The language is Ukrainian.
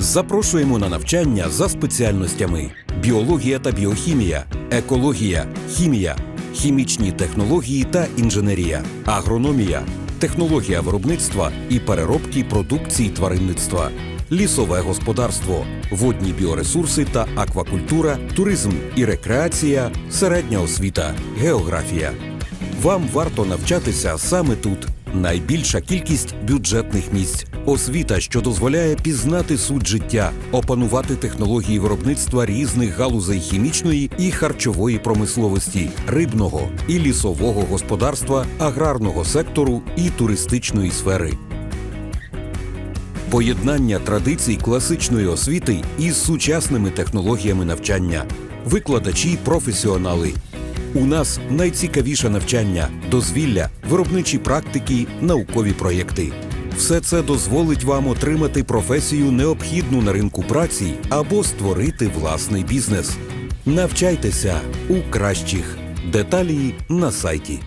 Запрошуємо на навчання за спеціальностями: біологія та біохімія, екологія, хімія, хімічні технології та інженерія, агрономія, технологія виробництва і переробки продукції тваринництва, лісове господарство, водні біоресурси та аквакультура, туризм і рекреація, середня освіта, географія. Вам варто навчатися саме тут. Найбільша кількість бюджетних місць, освіта, що дозволяє пізнати суть життя, опанувати технології виробництва різних галузей хімічної і харчової промисловості, рибного і лісового господарства, аграрного сектору і туристичної сфери. Поєднання традицій класичної освіти із сучасними технологіями навчання, викладачі, професіонали. У нас найцікавіше навчання, дозвілля, виробничі практики, наукові проєкти. Все це дозволить вам отримати професію, необхідну на ринку праці або створити власний бізнес. Навчайтеся у кращих. Деталі на сайті.